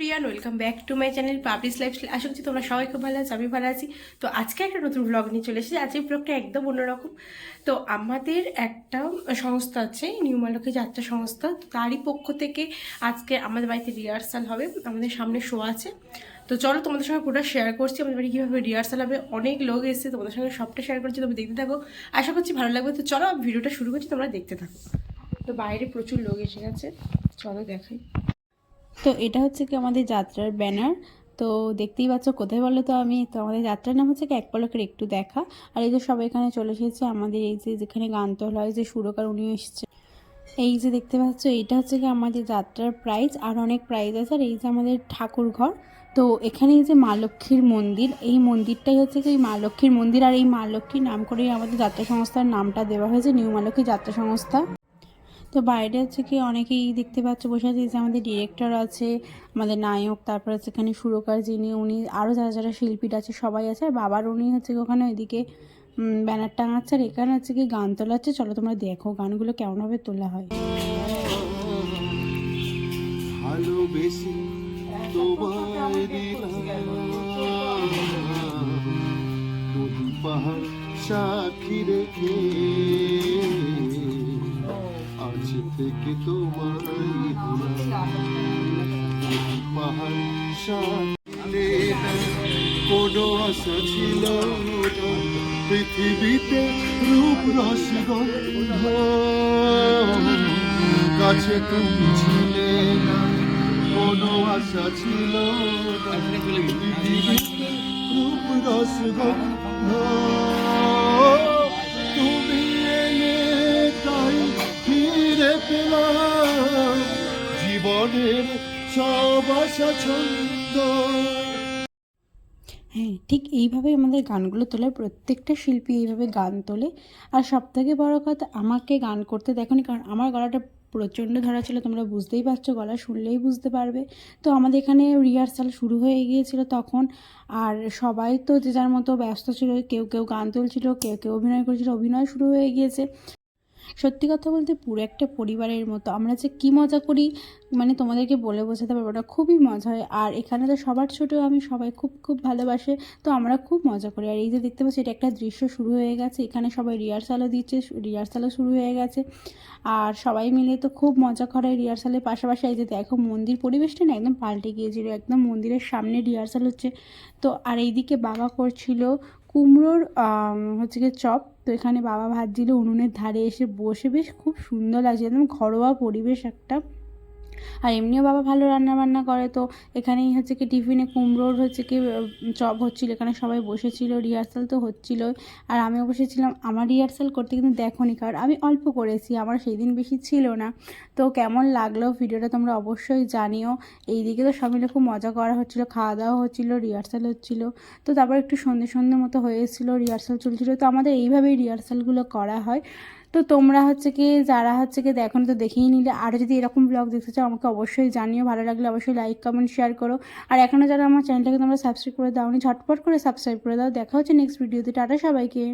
Priyan welcome back to my channel publish life আশা করছি তোমরা সবাই খুব ভালো আছো, আমি ভালো আছি। তো আজকে একটা নতুন ব্লগ নিয়ে চলে এসেছি। আজকের ব্লগটা একদম অন্যরকম। তো আমাদের একটা সংস্থা আছে নিউ মালকী যাত্রা সংস্থা। তারই পক্ষ থেকে আজকে আমাদের বাড়িতে রিহার্সাল হবে, আমাদের সামনে শো আছে। তো চলো তোমাদের সঙ্গে পুরো শেয়ার করছি, আমাদের বাড়ি কীভাবে রিহার্সাল হবে। অনেক লোক এসেছে, তোমাদের সঙ্গে সবটা শেয়ার করছি তোমরা দেখতে থাকো। আশা করছি ভালো লাগবে। তো চলো ভিডিওটা শুরু করছি, তোমরা দেখতে থাকো। তো বাইরে প্রচুর লোক এসে গেছে। চলো দেখাই। তো এটা হচ্ছে কি আমাদের যাত্রার ব্যানার। তো দেখতেই পাচ্ছ, কোথায় বলো তো আমি? তো আমাদের যাত্রার নাম হচ্ছে কি, এক পলকের একটু দেখা। আর এই যে সবাই এখানে চলে এসেছে, আমাদের এই যে যেখানে গান তোলা হয়, যে সুরকার উনিও এসেছে। এই যে দেখতে পাচ্ছ, এইটা হচ্ছে কি আমাদের যাত্রার প্রাইজ আর অনেক প্রাইজ আছে। আর এই যে আমাদের ঠাকুর ঘর। তো এখানে এই যে মা লক্ষ্মীর মন্দির, এই মন্দিরটাই হচ্ছে কি মা লক্ষ্মীর মন্দির। আর এই মা লক্ষ্মীর নাম করেই আমাদের যাত্রা সংস্থার নামটা দেওয়া হয়েছে, নিউ মা যাত্রা সংস্থা। তো বাইরে হচ্ছে কি অনেকেই দেখতে পাচ্ছ, বসে আছে। যে আমাদের ডিরেক্টর আছে, আমাদের নায়ক, তারপর হচ্ছে এখানে সুরকার যিনি, উনি আরও যারা যারা শিল্পীরা আছে, সবাই আছে। আর বাবার উনি হচ্ছে ওখানে ওইদিকে ব্যানার টাঙাচ্ছে আর এখানে হচ্ছে কি গান তোলা হচ্ছে চলো তোমরা দেখো গানগুলো কেমনভাবে তোলা হয়। পাহাড় সাক্ষী রেখে আজ থেকে তোমায় পাহাড় সাক্ষী কোনো আশা ছিল পৃথিবীতে রূপ রসগন্ধ কাছে তুমি ছিলে না কোনো আশা ছিল পৃথিবীতে রূপ রসগন্ধ আশা ছন্দ। হ্যাঁ ঠিক এইভাবেই আমাদের গানগুলো তোলে, প্রত্যেকটা শিল্পী এইভাবে গান তোলে। আর সব থেকে বড়ো কথা, আমাকে গান করতে দেখোনি, কারণ আমার গলাটা প্রচণ্ড ধরা ছিল, তোমরা বুঝতেই পারছ, গলা শুনলেই বুঝতে পারবে। তো আমাদের এখানে রিহার্সাল শুরু হয়ে গিয়েছিল তখন, আর সবাই তো যে যার মতো ব্যস্ত ছিল, কেউ কেউ গান তুলছিল, কেউ কেউ অভিনয় করেছিল, অভিনয় শুরু হয়ে গিয়েছে। সত্যি কথা বলতে পুরো একটা পরিবারের মতো। আমরা যে কী মজা করি মানে তোমাদেরকে বলে বোঝাতে পারব না, খুবই মজা হয়। আর এখানে তো সবার ছোটো, আমি সবাই খুব খুব ভালোবাসে, তো আমরা খুব মজা করি। আর এই যে দেখতে পাচ্ছি, এটা একটা দৃশ্য শুরু হয়ে গেছে। এখানে সবাই রিহার্সালও দিচ্ছে রিহার্সালও শুরু হয়ে গেছে। আর সবাই মিলে তো খুব মজা করে রিহার্সালের পাশাপাশি এই যে দেখো, মন্দির পরিবেশটা না একদম পাল্টে গিয়েছিল। একদম মন্দিরের সামনে রিহার্সাল হচ্ছে। তো আর এইদিকে বাবা করছিল কুমড়োর হচ্ছে গিয়ে চপ। তো এখানে বাবা ভাজছিল উনুনের ধারে এসে বসে, বেশ খুব সুন্দর লাগছে। একদম ঘরোয়া পরিবেশ একটা। আর এমনিও বাবা ভালো রান্না বান্না করে, তো এখানেই হচ্ছে কি টিফিনে কুমড়োর হচ্ছে কি চপ হচ্ছিল, এখানে সবাই বসেছিল রিহার্সাল তো হচ্ছিল আর আমিও বসেছিলাম, আমার রিহার্সাল করতে কিন্তু দেখোনি, কারণ আমি অল্প করেছি, আমার সেই দিন বেশি ছিল না। তো কেমন লাগল ভিডিওটা তোমরা অবশ্যই জানিও। এইদিকে তো সব মিলে খুব মজা করা হচ্ছিল, খাওয়া দাওয়া হচ্ছিল রিহার্সাল হচ্ছিল। তো তারপর একটু সন্ধে সন্ধে মতো হয়েছিল রিহার্সাল চলছিল। তো আমাদের এইভাবেই রিহার্সালগুলো করা হয়। তো তোমরা হচ্ছে কি, যারা হচ্ছে কি দেখো তো দেখেই নিলে। আরও যদি এরকম ব্লগ দেখতে চাও, আমাকে অবশ্যই জানিও। ভালো লাগলে অবশ্যই লাইক কমেন্ট শেয়ার করো। আর এখনও যারা আমার চ্যানেলটাকে তোমরা সাবস্ক্রাইব করে দাও নি ঝটপট করে সাবস্ক্রাইব করে দাও। দেখা হচ্ছে নেক্সট ভিডিওতে টাটা সবাইকে।